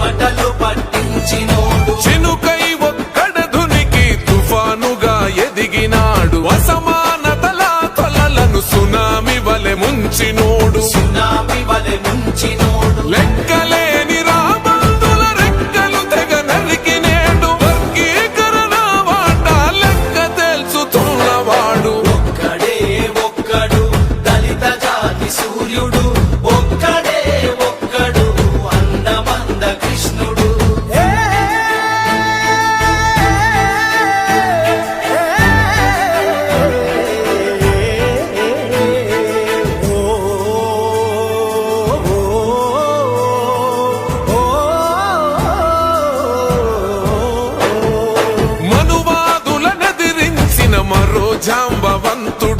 చెమటలు పట్టించినోడు. చినుకై ఒక్కడ ధునికి తుఫానుగా ఎదిగినాడు. అసమానతల తొలలను సునామి వలె ముంచినోడు. సునామి వలె ముంచినోడు. లెక్కలేని జాంబవంతుడు.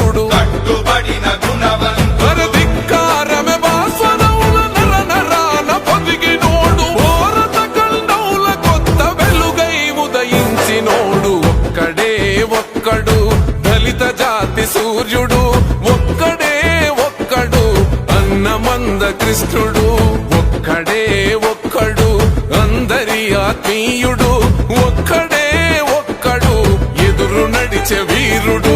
జాతి సూర్యుడు ఒక్కడే ఒక్కడు అన్నమంద కృష్ణుడు ఒక్కడే ఒక్కడు అందరి ఆత్మీయుడు ఒక్కడే ఒక్కడు ఎదురు నడిచే వీరుడు.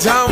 down